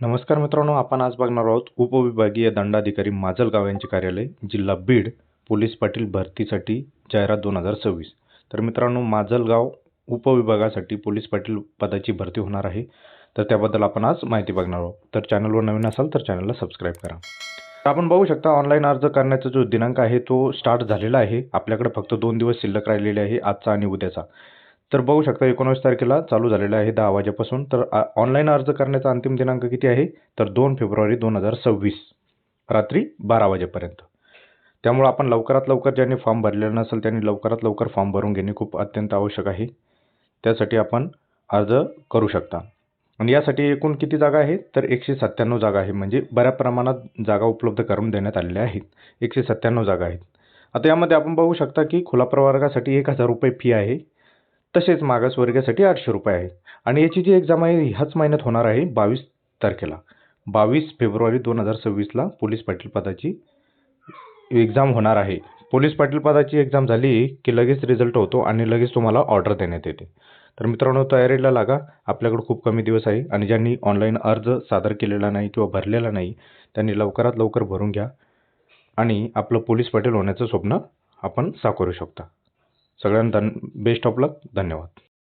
नमस्कार मित्रांनो आपण आज बघणार आहोत उपविभागीय दंडाधिकारी माजलगाव यांचे कार्यालय जिल्हा बीड पोलीस पाटील भरतीसाठी जाहिरात दोन हजार सव्वीस. तर मित्रांनो माजलगाव उपविभागासाठी पोलीस पाटील पदाची भरती होणार आहे. तर त्याबद्दल आपण आज माहिती बघणार आहोत. तर चॅनलवर नवीन असाल तर चॅनलला सबस्क्राईब करा. तर आपण बघू शकता ऑनलाईन अर्ज करण्याचा जो दिनांक आहे तो स्टार्ट झालेला आहे. आपल्याकडे फक्त दोन दिवस शिल्लक राहिलेले आहे आजचा आणि उद्याचा. तर बघू शकता एकोणावीस तारखेला चालू झालेलं आहे दहा वाजेपासून. तर ऑनलाईन अर्ज करण्याचा अंतिम दिनांक किती आहे? तर दोन फेब्रुवारी दोन हजार सव्वीस रात्री बारा वाजेपर्यंत. त्यामुळे आपण लवकरात लवकर ज्यांनी फॉर्म भरलेला नसेल त्यांनी लवकरात लवकर फॉर्म भरून घेणे खूप अत्यंत आवश्यक आहे. त्यासाठी आपण अर्ज करू शकता. आणि यासाठी एकूण किती जागा आहेत? तर एकशे सत्त्याण्णव जागा आहे म्हणजे बऱ्या प्रमाणात जागा उपलब्ध करून देण्यात आलेल्या आहेत. एकशे सत्त्याण्णव जागा आहेत. आता यामध्ये आपण बघू शकता की खुला प्रवर्गासाठी एक हजार रुपये फी आहे. तसेच मागासवर्गासाठी आठशे रुपये आहे आणि याची जी एक्झाम आहे ह्याच महिन्यात होणार आहे बावीस तारखेला. बावीस फेब्रुवारी दोन हजार सव्वीसला पोलीस पाटील पदाची एक्झाम होणार आहे. पोलीस पाटील पदाची एक्झाम झाली की लगेच रिझल्ट होतो आणि लगेच तुम्हाला ऑर्डर देण्यात येते. तर मित्रांनो तयारीला लागा. आपल्याकडे खूप कमी दिवस आहे आणि ज्यांनी ऑनलाईन अर्ज सादर केलेला नाही किंवा भरलेला नाही त्यांनी लवकरात लवकर भरून घ्या. आणि आपलं पोलीस पाटील होण्याचं स्वप्न आपण साकारू शकता. सगळ्यांना धन बेस्ट ऑफ लक धन्यवाद.